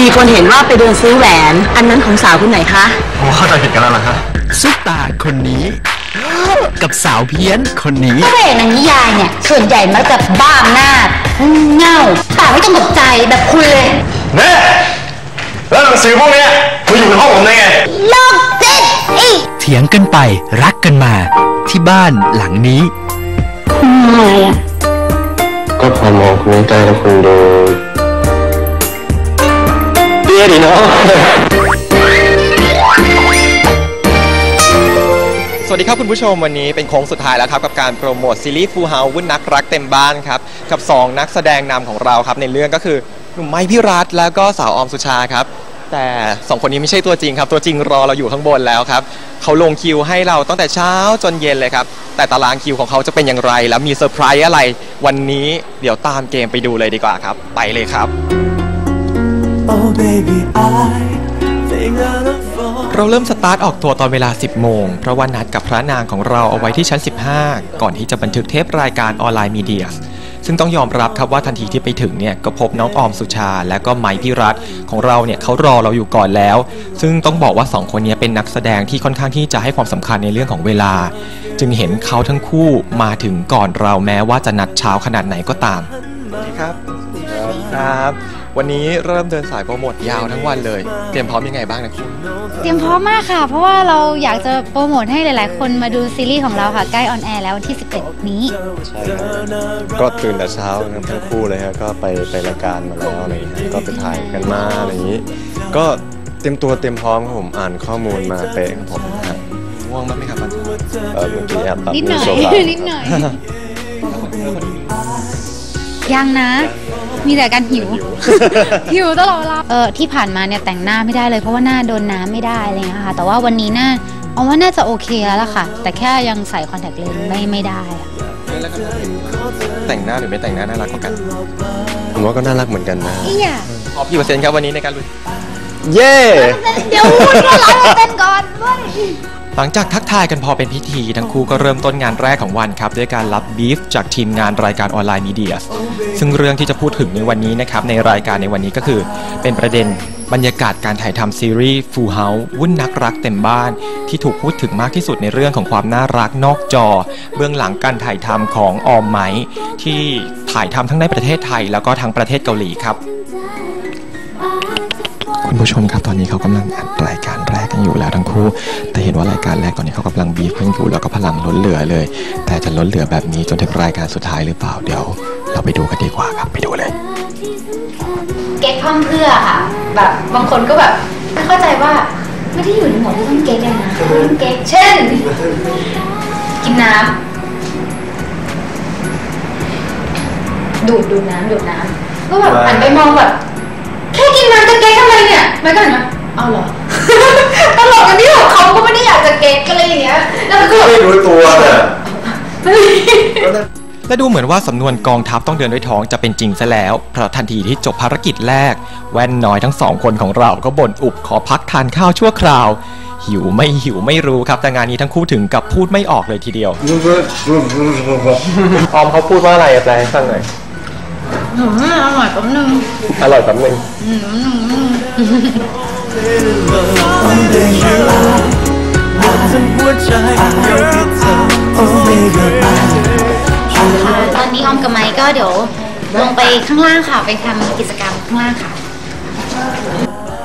มีคนเห็นว่าไปเดินซื้อแหวน อันนั้นของสาวคนไหนคะผมเข้าใจผิดกันแล้วล่ะครับซุปตาคนนี้ กับสาวเพี้ยนคนนี้พระเอกในนิยายเนี่ย ส่วนใหญ่มักจะบ้าอำนาจเง่าปากไม่ต้องตกใจแบบคุณเลย แม่แล้วหนังสือพวกเนี้ยมาอยู่ในห้องผมได้ไง โลกจิตอีกเถียงกันไปรักกันมา ที่บ้านหลังนี้อะไรอะ ก็พอมองคุณในใจแล้วคุณดู เดียดีเนาะสวัสดีครับคุณผู้ชมวันนี้เป็นโค้งสุดท้ายแล้วครับ กับการโปรโมทซีรีส์ฟูเฮาวุ่นนักรักเต็มบ้านครับ กับ 2 นักแสดงนำของเราครับ ในเรื่องก็คือหนุ่มไม้พี่รัฐแล้วก็สาวออมสุชาครับ แต่ 2 คนนี้ไม่ใช่ตัวจริงครับ ตัวจริงรอเราอยู่ข้างบนแล้วครับ เขาลงคิวให้เราตั้งแต่เช้าจนเย็นเลยครับ แต่ตารางคิวของเขาจะเป็นอย่างไร แล้วมีเซอร์ไพรส์อะไร วันนี้เดี๋ยวตามเกมไปดูเลยดีกว่าครับ ไปเลยครับ Oh baby I think I'll fall เราเริ่มสตาร์ทออกตัวตอนเวลา 10 โมง เพราะว่านัดกับพระนางของเราเอาไว้ที่ชั้น 15 ก่อนที่จะบันทึกเทปรายการออนไลน์มีเดีย ซึ่งต้องยอมรับครับว่าทันทีที่ไปถึงเนี่ยก็พบน้องออมสุชา และก็ไมค์พิรัตของเราเนี่ยเขารอเราอยู่ก่อนแล้ว ซึ่งต้องบอกว่า 2 คนนี้เป็นนักแสดงที่ค่อนข้างที่จะให้ความสำคัญในเรื่องของเวลา จึงเห็นเขาทั้งคู่มาถึงก่อนเราแม้ว่าจะนัดเช้าขนาดไหนก็ตามครับครับ วันนี้เริ่มเดินสายโปรโมทยาวทั้งวันเลย เตรียมพร้อมยังไงบ้างนะคุณเตรียมพร้อมมากค่ะ เพราะว่าเราอยากจะโปรโมทให้หลาย ๆ คนมาดูซีรีส์ของเราค่ะ ใกล้ออนแอร์แล้ววันที่ 11 นี้ก็ตื่นแต่เช้าครับทั้งคู่เลยฮะก็ไปไปรายการมาแล้วอะไรอย่างเงี้ยก็ไปถ่ายกันมาอะไรอย่างงี้ ก็เตรียมตัวเตรียมพร้อมครับผมอ่านข้อมูลมาเป๊ะครับผมนะฮะง่วงบ้างไหมครับตอนเช้าเออเมื่อกี้แอบตับนิดหน่อยมืโซฟานิดหน่อย ยังนะ มีแต่การหิว หิวตลอดเวลาเออที่ผ่านมาเนี่ยแต่งหน้าไม่ได้เลยเพราะว่าหน้าโดนน้ำไม่ได้อะไรเงี้ยค่ะ แต่ว่าวันนี้หน้าเอาว่าน่าจะโอเคแล้วล่ะค่ะ แต่แค่ยังใส่คอนแทคเลนส์ไม่ไม่ได้อะแล้วก็แต่งหน้าหรือไม่แต่งหน้าน่ารักกว่ากัน ผมว่าก็น่ารักเหมือนกันนะอีหยาพร้อมกี่เปอร์เซ็นต์ครับวันนี้ในการลุยเย้ เดี๋ยวพูดว่าเราเป็นก่อนเว้ย หลังจากทักทายกันพอเป็นพิธี ทั้งคู่ก็เริ่มต้นงานแรกของวันครับ ด้วยการรับบีฟจากทีมงานรายการออนไลน์มีเดียซึ่งเรื่องที่จะพูดถึงในวันนี้นะครับ ในรายการในวันนี้ก็คือ เป็นประเด็นบรรยากาศการถ่ายทำซีรีส์ Full House วุ่นนักรักเต็มบ้าน ที่ถูกพูดถึงมากที่สุดในเรื่องของความน่ารักนอกจอ เบื้องหลังการถ่ายทำของออมไมที่ถ่ายทำทั้งในประเทศไทย แล้วก็ทั้งประเทศเกาหลีครับ คุณผู้ชมครับตอนนี้เขากำลังอัดรายการ แรกกันอยู่แล้วทั้งคู่ แต่เห็นว่ารายการแรกตอนนี้เขากำลังบีบกันอยู่แล้วก็พลังล้นเหลือเลย แต่จะล้นเหลือแบบนี้จนถึงรายการสุดท้ายหรือเปล่าเดี๋ยว เราไปดูกันดีกว่าครับไปดูเลย เก๊กพร่ำเพรื่อค่ะ แบบบางคนก็แบบไม่เข้าใจว่าไม่ได้อยู่ในหมดที่ต้องเก๊กเลยนะต้องเก๊กเช่น กินน้ำดูดดูดน้ำดูดน้ำก็แบบหันไปมองแบบแค่กินน้ำจะเก๊กทำไมเนี่ยไม่ก็หันมาเอาเหรอ ตลกกันที่แบบเขาก็ไม่ได้อยากจะเก๊กกันอะไรอย่างเงี้ยแล้วก็แบบไม่รู้ตัวเนี่ยและดูเหมือนว่าสำนวนกองทัพต้องเดินด้วยท้องจะเป็นจริงซะแล้ว เพราะทันทีที่จบภารกิจแรก แว่นน้อยทั้งสองคนของเราก็บ่นอุบขอพักทานข้าวชั่วคราว หิวไม่หิวไม่รู้ครับ แต่งานนี้ทั้งคู่ถึงกับพูดไม่ออกเลยทีเดียว ออมเขาพูดว่าอะไรแปลให้ฟังหน่อยอร่อยแป๊บนึงอร่อยแป๊บนึง ตอนนี้ออมกับไมค์ก็เดี๋ยวลงไปข้างล่างค่ะ ไปทำกิจกรรมข้างล่างค่ะ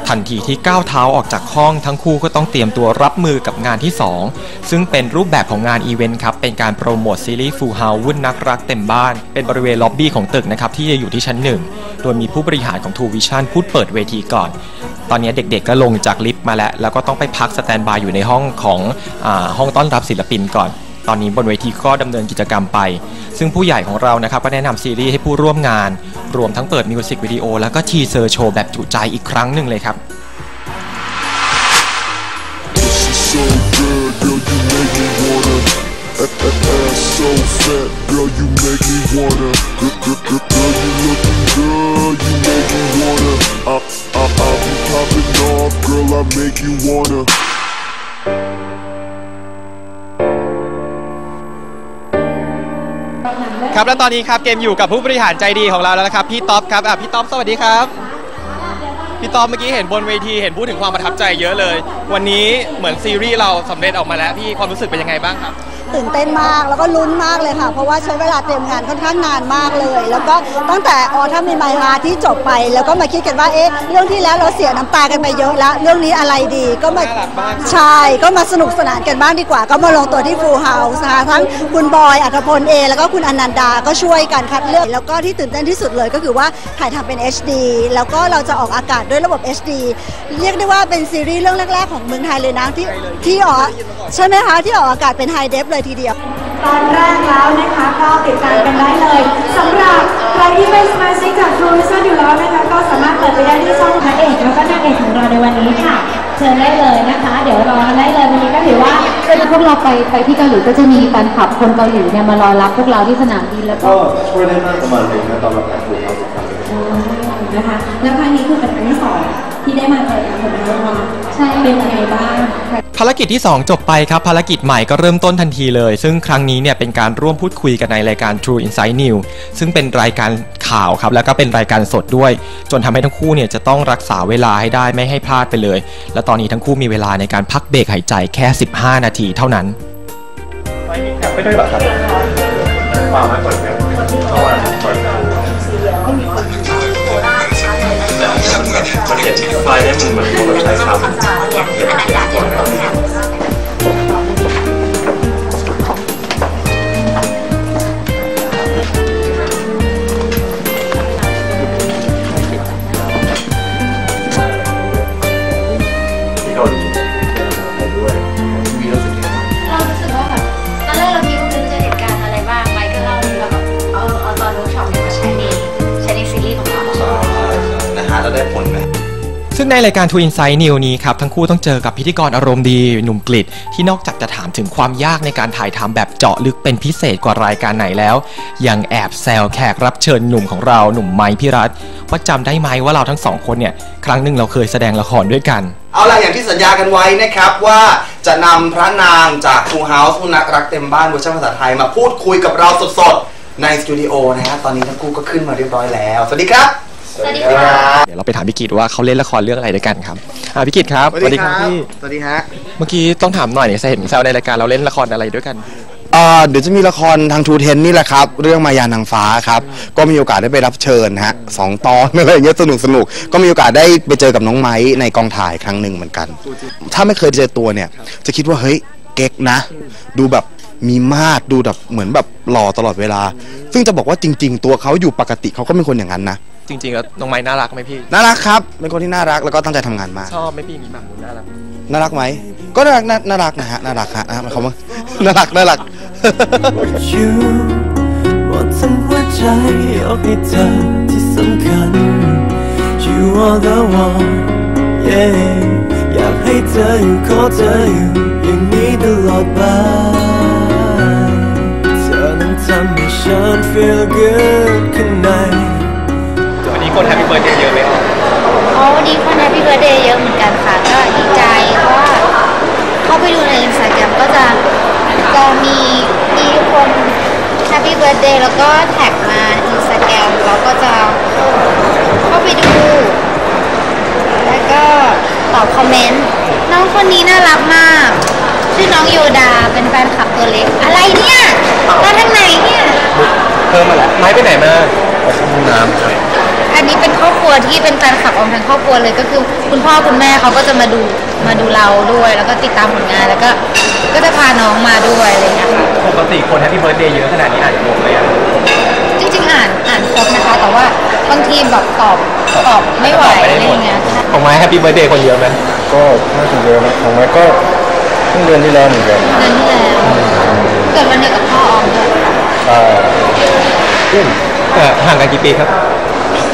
ทันทีที่ก้าวเท้าออกจากห้องทั้งคู่ก็ต้องเตรียมตัวรับมือกับงานที่ 2 ซึ่งเป็นรูปแบบของงานอีเวนต์ครับ เป็นการโปรโมทซีรีส์ฟูเฮาวุ่นนักรักเต็มบ้าน เป็นบริเวณล็อบบี้ของตึกนะครับ ที่จะอยู่ที่ชั้นหนึ่ง โดยมีผู้บริหารของ True Vision พูดเปิดเวทีก่อน ตอนนี้เด็กๆก็ลงจากลิฟต์มาแล้ว แล้วก็ต้องไปพักสแตนบายอยู่ในห้องของอห้องต้อนรับศิลปินก่อน ตอนนี้บนเวทีก็ดำเนินกิจกรรมไป ซึ่งผู้ใหญ่ของเรานะครับก็แนะนำซีรีส์ให้ผู้ร่วมงาน รวมทั้งเปิดมิวสิกวิดีโอแล้วก็ทีเซอร์โชว์แบบจุใจอีกครั้งหนึ่งเลยครับ so fat, girl, you make me wanna. Girl, girl, girl, girl, you looking good, you make me wanna. I, I, I be popping off, girl, I make you wanna. ครับและตอนนี้ครับเกมอยู่กับผู้บริหารใจดีของเราแล้วนะครับพี่ท็อปครับอะพี่ท็อปสวัสดีครับพี่ต้อมเมื่อกี้เห็นบนเวทีเห็นพูดถึงความประทับใจเยอะเลย วันนี้เหมือนซีรีส์เราสำเร็จออกมาแล้วพี่ความรู้สึกเป็นยังไงบ้างครับ ตื่นเต้นมาก แล้วก็ลุ้นมากเลยค่ะ เพราะว่าใช้เวลาเตรียมงานค่อนข้างนานมากเลย แล้วก็ตั้งแต่ออถ้ามีไมฮาที่จบไป แล้วก็มาคิดกันว่าเอ๊ะเรื่องที่แล้วเราเสียน้ำตากันไปเยอะแล้ว เรื่องนี้อะไรดีก็มาน่ารักมากใช่ก็มาสนุกสนานกันบ้างดีกว่า ก็มาลงตัวที่ฟูลเฮาส์นะคะทั้งคุณบอยอัธพลเอแล้วก็คุณอนันดาก็ช่วยกันคัดเลือก แล้วก็ที่ตื่นเต้นที่สุดเลยก็คือว่าถ่ายทำเป็น HD แล้วก็เราจะออกอากาศด้วยระบบ HD เรียกได้ว่าเป็นซีรีส์เรื่องแรก ๆ ของเมืองไทยเลยนะที่ที่ออกใช่ไหมคะที่ออกอากาศเป็นไฮเดฟเลยทีเดียว ตอนแรกแล้วนะคะก็ติดตามกันได้เลยสำหรับใครที่เป็นสมาชิกจาก True Vision อยู่แล้วนะคะก็สามารถเปิดไปได้ที่ช่องพระเอกแล้วก็นางเอกของเราในวันนี้ค่ะ เชิญได้เลยนะคะ เดี๋ยวรอกันได้เลยวันนี้ก็ถือว่าเป็นพวกเราไปไปที่เกาหลีก็จะมีแฟนคลับคนเกาหลีเนี่ยมารอรับพวกเราที่สนามบินแล้วก็ก็ช่วยได้มากประมาณหนึงนะตอนรับการถูกเขาทุกครั้งเลยนะคะ แล้วครั้งนี้คือเป็นครั้งที่สองที่ได้มาเจอกับคนเยอะมากใช่ เป็นยังไงบ้างภารกิจที่ 2 จบไปครับภารกิจใหม่ก็เริ่มต้นทันทีเลย ซึ่งครั้งนี้เนี่ยเป็นการร่วมพูดคุยกันในรายการ True Insight New ซึ่งเป็นรายการข่าวครับแล้วก็เป็นรายการสดด้วย จนทำให้ทั้งคู่เนี่ยจะต้องรักษาเวลาให้ได้ไม่ให้พลาดไปเลย และตอนนี้ทั้งคู่มีเวลาในการพักเบรกหายใจแค่ 15 นาทีเท่านั้นไม่ได้หรอครับวางไว้ก่อนครับเอาไว้ก่อนมั ไฟได้มันเหมือนคนใช้คำ งในรายการ True Insight New นี้ครับ ทั้งคู่ต้องเจอกับพิธีกรอารมณ์ดีหนุ่มกลิดที่นอกจากจะถามถึงความยากในการถ่ายทำแบบเจาะลึกเป็นพิเศษกว่ารายการไหนแล้ว ยังแอบแซวแขกรับเชิญหนุ่มของเราหนุ่มไมค์พิรัตว่าจำได้ไหมว่าเราทั้งสองคนเนี่ย ครั้งหนึ่งเราเคยแสดงละครด้วยกัน เอาล่ะอย่างที่สัญญากันไว้นะครับว่าจะนำพระนางจาก True House ผู้นักรักเต็มบ้านเวอร์ชันภาษาไทยมาพูดคุยกับเราสดๆในสตูดิโอนะฮะตอนนี้ทั้งคู่ก็ขึ้นมาเรียบร้อยแล้ว สวัสดีครับ สวัสดีค่ะเดี๋ยวเราไปถามพี่กิตว่าเขาเล่นละครเรื่องอะไรด้วยกันครับอ่าพี่กิตครับพี่สวัสดีฮะเมื่อกี้ต้องถามหน่อยเนี่ยเห็นแซวในรายการเราเล่นละครอะไรด้วยกัน เอ่อเดี๋ยวจะมีละครทางทูเทนนี่แหละครับ เรื่องมายานางฟ้าครับ ก็มีโอกาสได้ไปรับเชิญฮะสองตอนอะไรอย่างเงี้ยสนุกสนุกก็มีโอกาสได้ไปเจอกับน้องไม้ในกองถ่ายครั้งหนึ่งเหมือนกัน ถ้าไม่เคยเจอตัวเนี่ย จะคิดว่าเฮ้ยเก๊กนะ ดูแบบมีมาดดูแบบเหมือนแบบหล่อตลอดเวลา ซึ่งจะบอกว่าจริง ๆ ตัวเขาอยู่ปกติเขาก็เป็นคนอย่างนั้นนะ จริงๆแล้วน้องไม้น่ารักไหมพี่น่ารักครับเป็นคนที่น่ารักแล้วก็ตั้งใจทำงานมาก ชอบไหมพี่มีแบบน่ารักน่ารักไหม ก็น่ารักน่าน่ารักนะฮะน่ารักฮะนะเขาว่า น่ารักน่ารัก you หมดทั้งหัวใจยกให้เธอที่สำคัญ You are the one yeah อยากให้เธออยู่ขอเธออยู่อย่างนี้ตลอดไปเธอนั้นทำให้ฉัน feel good ข้างในวันนี้ คนแฮปปี้เบิร์ดเดย์เยอะไหมครับอ๋อวันนี้คนแฮปปี้เบิร์ดเดย์เยอะเหมือนกันค่ะ ก็ดีใจเพราะว่าเข้าไปดูในอินสตาแกรมก็จะจะมีมีคนแฮปปี้เบิร์ดเดย์แล้วก็แท็กมาอินสตาแกรมเราก็จะเข้าไปดู แล้วก็ตอบคอมเมนต์น้องคนนี้น่ารักมากชื่อน้องโยดาเป็นแฟนคลับตัวเล็ก อะไรเนี่ยมาทางไหนเนี่ย เพิ่มมาแล้วไม้ไปไหนมาห้องน้ำครับ อันนี้เป็นครอบครัวที่เป็นแฟนคลับของทั้งครอบครัวเลยก็คือ คุณพ่อคุณแม่เขาก็จะมาดูมาดูเราด้วย แล้วก็ติดตามผลงานแล้วก็ก็จะพาน้องมาด้วยอะไรอย่างเงี้ยค่ะปกติคนแฮปปี้เบิร์ดเดย์เยอะขนาดนี้อ่านหมดเลยอะจริงๆอ่านอ่านครบนะคะแต่ว่าบางทีแบบตอบตอบไม่ไหวอะไรอย่างเงี้ยค่ะของไม้แฮปปี้เบิร์ดเดย์คนเยอะไหมก็น่าจะเยอะนะของไม้ก็เพิ่งเดือนที่แล้วเหมือนกันเดือนที่แล้วเกิดวันเดียวกับพ่อออมด้วยใช่ เออห่างกันกี่ปีครับ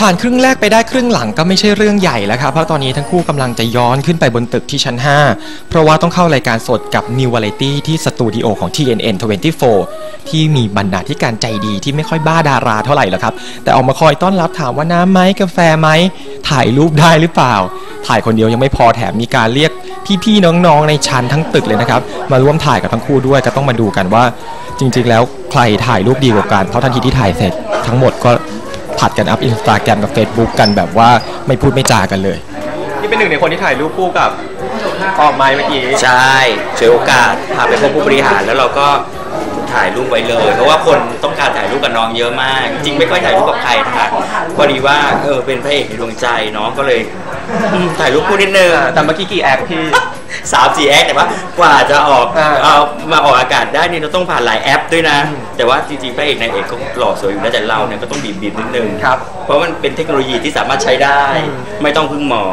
ผ่านครึ่งแรกไปได้ครึ่งหลังก็ไม่ใช่เรื่องใหญ่แล้วครับเพราะตอนนี้ทั้งคู่กำลังจะย้อนขึ้นไปบนตึกที่ชั้น 5 เพราะว่าต้องเข้ารายการสดกับ New Variety ที่สตูดิโอของ TNN 24 ที่มีบรรณาธิการใจดีที่ไม่ค่อยบ้าดาราเท่าไหร่หรอกครับ แต่ออกมาคอยต้อนรับถามว่าน้ำไหมกาแฟไหม ถ่ายรูปได้หรือเปล่า ถ่ายคนเดียวยังไม่พอแถมมีการเรียกพี่ๆน้องๆในชั้นทั้งตึกเลยนะครับมาร่วมถ่ายกับทั้งคู่ด้วยก็ต้องมาดูกันว่า จริง ๆ แล้วใครถ่ายรูปดีกว่ากันเพราะทันทีที่ถ่ายเสร็จทั้งหมดก็ ผัดกันอัพอินสตาแกรมกับ Facebook กันแบบว่าไม่พูดไม่จากันเลยนี่เป็นหนึ่งในคนที่ถ่ายรูปคู่กับออกไม้เมื่อกี้ใช่ฉวยโอกาสพาไปพบผู้บริหารแล้วเราก็ถ่ายรูปไว้เลย เพราะว่าคนต้องการถ่ายรูปกับน้องเยอะมาก จริงไม่ค่อยถ่ายรูปกับใครนะคะพอดีว่าเออเป็นพระเอกในดวงใจเนาะก็เลยอืม ถ่ายรูปคู่นิดนึงแต่เมื่อกี้กี่แอคพี่สามสี่แอคแต่ว่ากว่าจะออกเอามาออกอากาศได้นี่เราต้องผ่านหลายแอปด้วยนะ แต่ว่าจริงๆพระเอกนางเอกก็หล่อสวยอยู่แล้วแต่เราเนี่ยก็ต้องบีบบีบๆนิดนึงครับเพราะมันเป็นเทคโนโลยีที่สามารถใช้ได้ ไม่ต้องพึ่งหมอ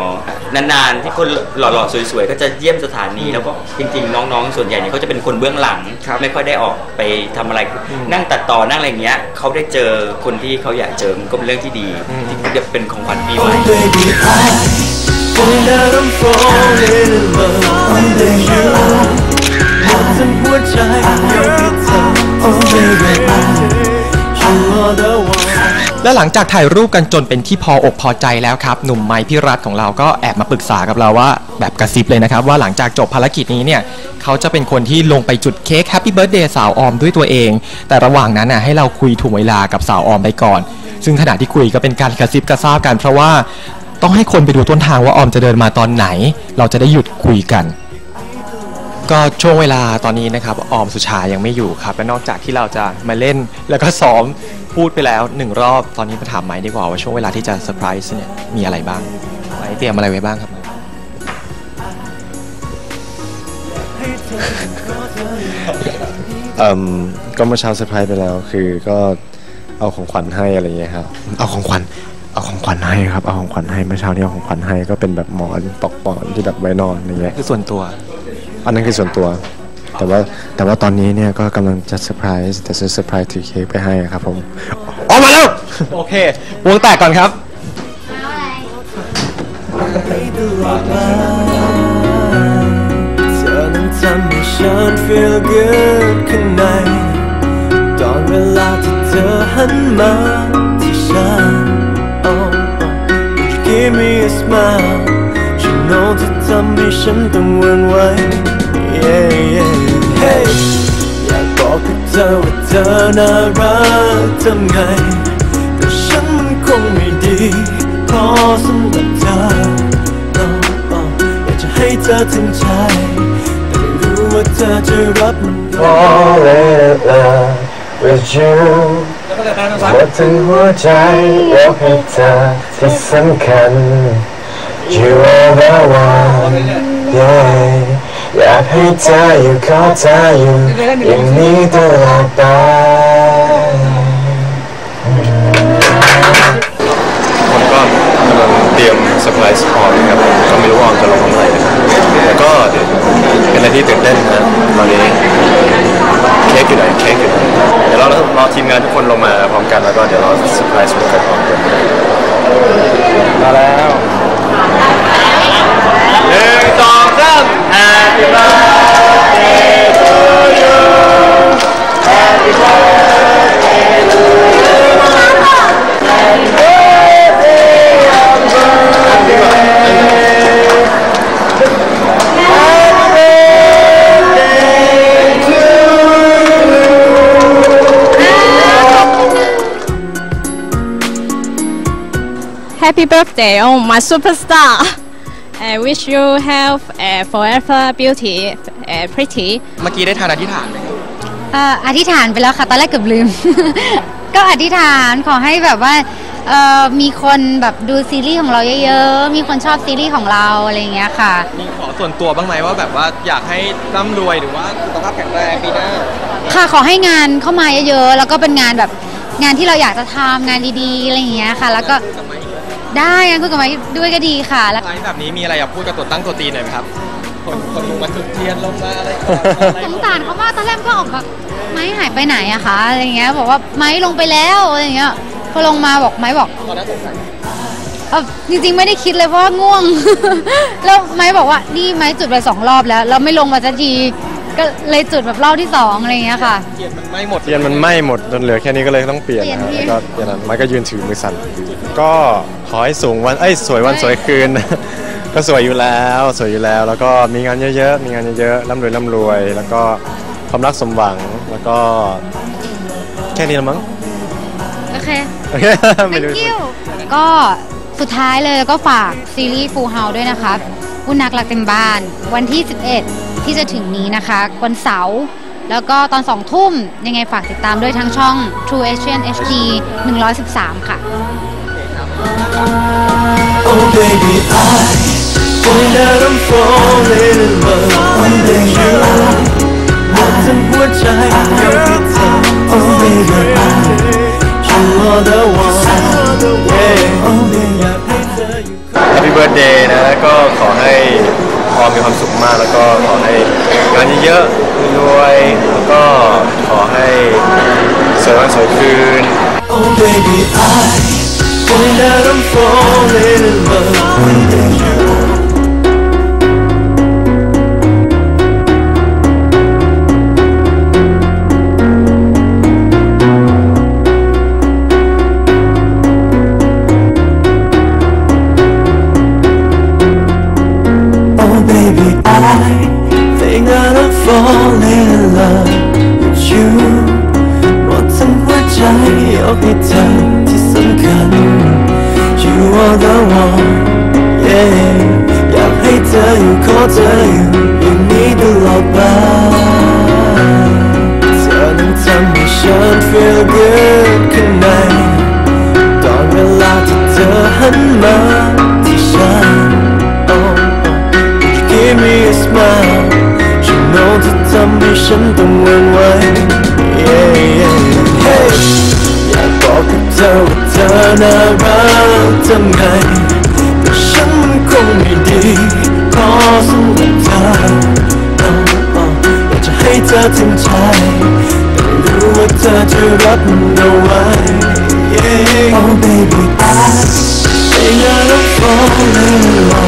นานๆที่คนหล่อๆสวยๆ ก็จะเยี่ยมสถานีแล้วก็จริง ๆ น้องๆ ส่วนใหญ่เนี่ยเขาจะเป็นคนเบื้องหลัง ไม่ค่อยได้ออกไปทำอะไรนั่งตัดต่อนั่งอะไรอย่างเงี้ยเขาได้เจอคนที่เขาอยากเจอมันก็เป็นเรื่องที่ดีที่จะเป็นของขวัญปีใหม่ baby I feel that I'm falling in love with you หมดทั้งหัวใจยกให้เธอ Oh baby you are the one และหลังจากถ่ายรูปกันจนเป็นที่พออกพอใจแล้วครับ หนุ่มไม้พี่รัฐของเราก็แอบมาปรึกษากับเราว่า แบบกระซิบเลยนะครับ ว่าหลังจากจบภารกิจนี้เนี่ย เขาจะเป็นคนที่ลงไปจุดเค้กแฮปปี้เบิร์ดเดย์สาวออมด้วยตัวเอง แต่ระหว่างนั้นน่ะให้เราคุยถ่วงเวลากับสาวออมไปก่อน ซึ่งขณะที่คุยก็เป็นการกระซิบกระซาบกันเพราะว่า ต้องให้คนไปดูต้นทางว่าออมจะเดินมาตอนไหน เราจะได้หยุดคุยกัน ก็ช่วงเวลาตอนนี้นะครับออมสุชายังไม่อยู่ครับ และนอกจากที่เราจะมาเล่นแล้วก็ซ้อมพูดไปแล้วหนึ่งรอบตอนนี้มาถามไม้ดีกว่าว่าช่วงเวลาที่จะเซอร์ไพรส์เนี่ยมีอะไรบ้างไม้เตรียมอะไรไว้บ้างครับเอ่มก็เมื่อเช้าเซอร์ไพรส์ไปแล้ว คือก็เอาของขวัญให้อะไรเงี้ยครับเอาของขวัญ เอาของขวัญให้ครับเอาของขวัญให้เมื่อเช้านี้เอาของขวัญให้ก็เป็นแบบหมอนปลอกหมอนที่แบบไว้นอนอะไรเงี้ยคือส่วนตัว อันนั้นคือส่วนตัว แต่ว่าแต่ว่าตอนนี้เนี่ยก็กำลังจะเซอร์ไพรส์แต่จะเซอร์ไพรส์ถือเค้กไปให้ครับผมออกมาแล้ว โอเควงแตกก่อนครับ เธอนั้นทำให้ฉัน feel good ข้างในตอนเวลาที่เธอหันมา give me a smile ฉัน know ที่ทำให้ฉันต้องหวันไหว yeah yeah hey อยากบอกกับเธอว่าเธอน่ารักทำไง แต่ฉันมันคงไม่ดี พอสำหรับเธอ no, oh. อยากจะให้เธอถึงใจ แต่ไม่รู้ว่าเธอจะรับมันได้ Fall in love with you หมดทั้งหัวใจยกให้เธอที่สำคัญ You are the one yeah อยากให้เธออยู่เข้าเธออยู่อย่างนี้ตลอดไปผมก็กำลังเตรียมเซอร์ไพรส์ออมนะครับ กันแล้วก็เดี๋ยวเราเซอร์ไพรส์ Happy birthday, oh my superstar! I wish you health and forever beauty and pretty. เมื่อกี้ได้ทานอธิษฐานไหมครับเอ่ออธิษฐานไปแล้วค่ะตอนแรกเกือบลืม ก็อธิษฐานขอให้แบบว่าเอ่อมีคนแบบดูซีรีส์ของเราเยอะๆ มีคนชอบซีรีส์ของเราอะไรอย่างเงี้ยค่ะ มีขอส่วนตัวบ้างไหมว่าแบบว่าอยากให้ร่ำรวยหรือว่าสุขภาพแข็งแรงปีหน้า ค่ะขอให้งานเข้ามาเยอะๆ แล้วก็เป็นงานแบบงานที่เราอยากจะทำงานดีๆอะไรอย่างเงี้ยค่ะ แล้วก็ ได้งานคุยกับไม้ด้วยก็ดีค่ะแล้วไลฟ์แบบนี้มีอะไรอยากพูดกับตัวตั้งตัวตีหน่อยไหมครับ คนคนลงมาจุดเทียนลงมาอะไรสงสารเขามากตอนแรกก็ออกแบบไม้หายไปไหนอะคะอะไรอย่างเงี้ยบอกว่าไม้ลงไปแล้วอะไรอย่างเงี้ยพอลงมาบอกไม้บอกตอนนั้นสงสัยเออจริงๆไม่ได้คิดเลยเพราะว่าง่วง แล้วไม้บอกว่านี่ไม้จุดไปสองรอบแล้ว เราไม่ลงมาสักที ก็เลยจุดแบบรอบที่สองอะไรอย่างเงี้ยค่ะ เทียนมันไม่หมดเทียนมันไหม้หมดจนเหลือแค่นี้ก็เลยต้องเปลี่ยนเปลี่ยนนะที่ แล้วก็เปลี่ยนนั้นมันก็ยืนถือมือสั่นก็ขอให้สูงวันเอ้ยสวยวันสวยคืน ก็สวยอยู่แล้วสวยอยู่แล้ว แล้วก็มีงานเยอะๆมีงานเยอะๆร่ำรวยร่ำรวย แล้วก็ความรักสมหวังแล้วก็แค่นี้ละมั้งก็เค โอเค ไม่รู้ Thank you ก็สุดท้ายเลยก็ฝากซีรีส์ Full House ด้วยนะคะ วุ่นนักรักเต็มบ้าน วันที่ 11 ที่จะถึงนี้นะคะวันเสาร์แล้วก็ตอน 2 ทุ่มยังไงฝากติดตามด้วยทั้งช่อง True Asian HD 113 ค่ะ Oh baby I find that I'm falling in love with you หมดทั้งหัวใจยกให้อ Oh baby I you are the one yeah Oh baby อยากให้เบิร์ดเดย์นะแล้วก็ขอให้พอมีความสุขมาก แล้วก็ขอให้งานเยอะๆรวยแล้วก็ขอให้สวยวันสวยคืน Oh baby I find that I'm falling in love with you กให้เธอที่สำคัญ You are the one yeah อยากให้เธออยู่ขอเธออยู่อย่างนี้ตลอดไปเธอนั้นทำให้ฉัน feel good ข้างในตอนเวลาที่เธอหันมาที่ฉัน oh, oh. You give me a smile ฉัน know จะทำให้ฉันต้องหวั่นไหว yeah, yeah. Hey บอกกับเธอว่าเธอน่ารักทำไงแต่ฉันมันคงไม่ดีพอสำหรับเธอ oh, oh. อยากจะให้เธอถึงใจแต่ไม่รู้ว่าเธอจะรับมันเอาไว้ yeah. Oh baby I think that I'm falling in love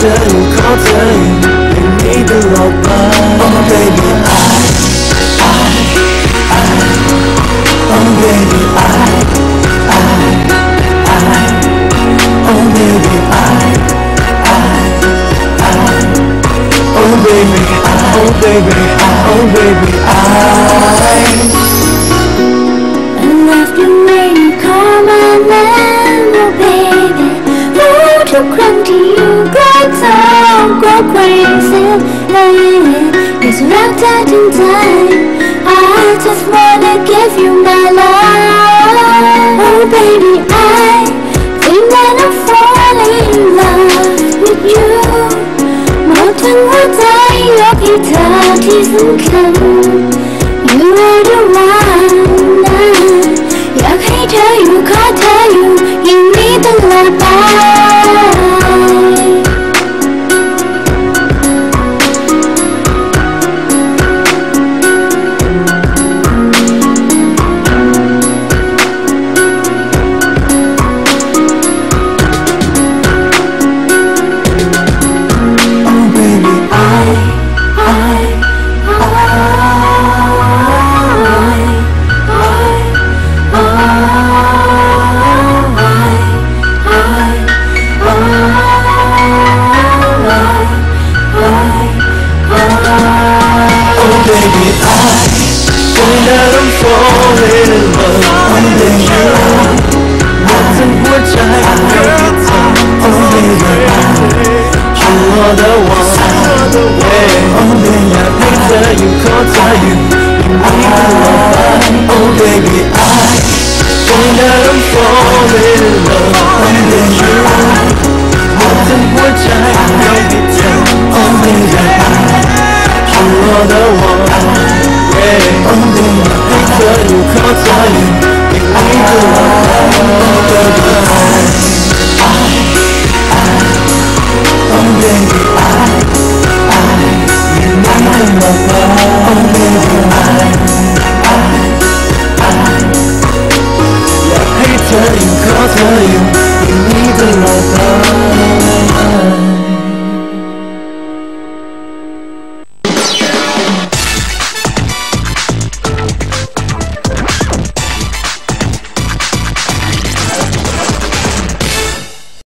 ากให้เธออยู่ขอเธออยู่อย่างนี้ตลอดไป Oh baby I I I Oh baby I I I Oh baby I I I Oh baby I Oh baby I Oh baby I And left you made me call my name, oh baby รู้ทุก ครั้งที่อยู่ใกล้เธอก็ crazy เลยอยากจะรักเธอถึงใจ I just wanna give you my love Oh baby I think that I'm falling in love with you หมดทั้งหัวใจยกให้เธอที่สำคัญ time. Make me.